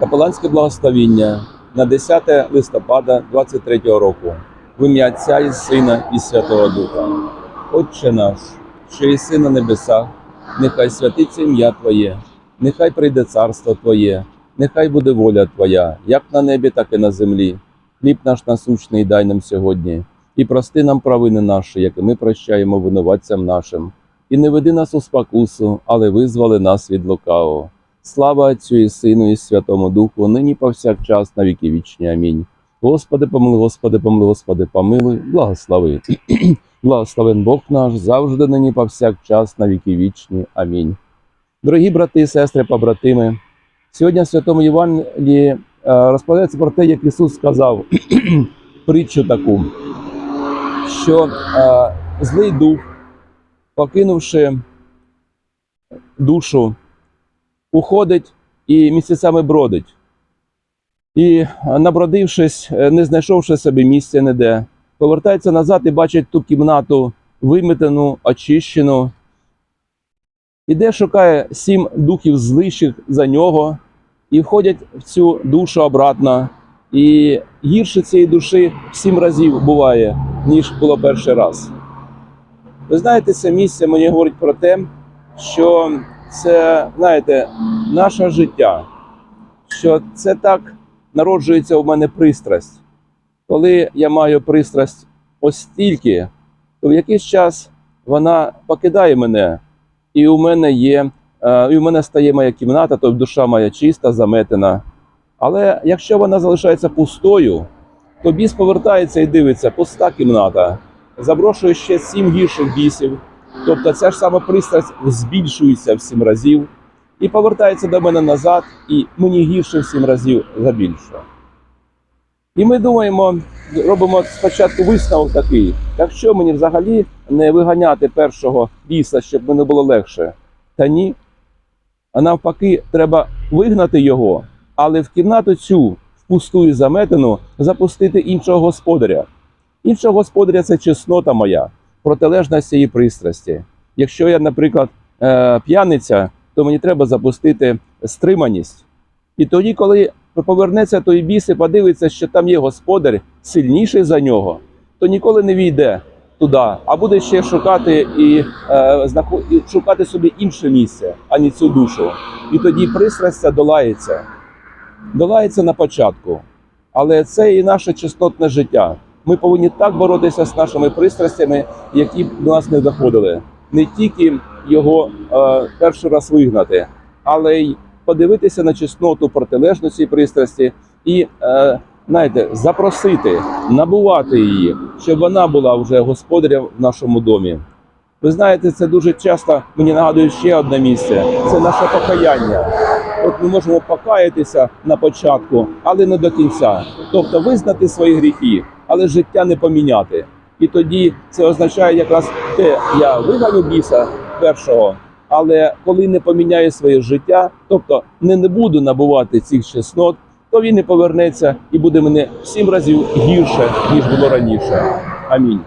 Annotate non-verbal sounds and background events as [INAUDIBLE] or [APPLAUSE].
Капеланське благословіння на 10 листопада 23 року. В ім'я Отця і Сина і Святого Духа. Отче наш, що єси на небесах, нехай святиться ім'я Твоє, нехай прийде царство Твоє, нехай буде воля Твоя, як на небі, так і на землі. Хліб наш насущний дай нам сьогодні, і прости нам провини наші, як і ми прощаємо винуватцям нашим. І не веди нас у спокусу, але визвали нас від лукавого. Слава Отцю і Сину, і Святому Духу, нині повсякчас на віки вічні. Амінь. Господи, помилуй, Господи, помилуй, Господи, помилуй, благослови. [CLEARS THROAT] Благословен Бог наш, завжди нині повсякчас на віки вічні. Амінь. Дорогі брати і сестри, побратими, сьогодні в Святому Євангелії е, розповідається про те, як Ісус сказав [CLEARS THROAT] притчу таку, що е, злий дух, покинувши душу, уходить і місяцями бродить. І, е, набродившись, е, не знайшовши собі місця ніде, повертається назад і бачить ту кімнату виметену, очищену. Іде, шукає сім духів злищих за нього і входять в цю душу обратно. І гірше цієї душі в сім разів буває, ніж було перший раз. Ви знаєте, це місце мені говорить про те, що це, знаєте, наше життя, що це так народжується у мене пристрасть. Коли я маю пристрасть ось стільки, то в якийсь час вона покидає мене, і у мене є, е, і у мене стає моя кімната, тобто душа моя чиста, заметена. Але якщо вона залишається пустою, то біс повертається і дивиться, пуста кімната, заброшує ще сім гірших бісів. Тобто ця ж сама пристрасть збільшується в сім разів і повертається до мене назад, і мені гірше в сім разів за більше. І ми думаємо, робимо спочатку висновок такий: якщо мені взагалі не виганяти першого біса, щоб мені було легше, та ні. А навпаки, треба вигнати його, але в кімнату цю в пусту і заметену запустити іншого господаря. Іншого господаря це чеснота моя, протилежність цієї пристрасті. Якщо я, наприклад, е, п'яниця, то мені треба запустити стриманість. І тоді, коли повернеться той біс і подивиться, що там є господар сильніший за нього, то ніколи не війде туди, а буде ще шукати і, е, шукати собі інше місце, а не цю душу. І тоді пристрасть долається. Долається на початку. Але це і наше чеснотне життя. Ми повинні так боротися з нашими пристрастями, які б до нас не доходили. Не тільки його е, перший раз вигнати, але й подивитися на чесноту протилежності пристрасті і е, знаєте, запросити, набувати її, щоб вона була вже господарем в нашому домі. Ви знаєте, це дуже часто мені нагадує ще одне місце це наше покаяння. От ми можемо покаятися на початку, але не до кінця. Тобто визнати свої гріхи, але життя не поміняти. І тоді це означає якраз те, я виганю біса першого, але коли не поміняю своє життя, тобто не, не буду набувати цих чеснот, то він не повернеться і буде мене сім разів гірше, ніж було раніше. Амінь.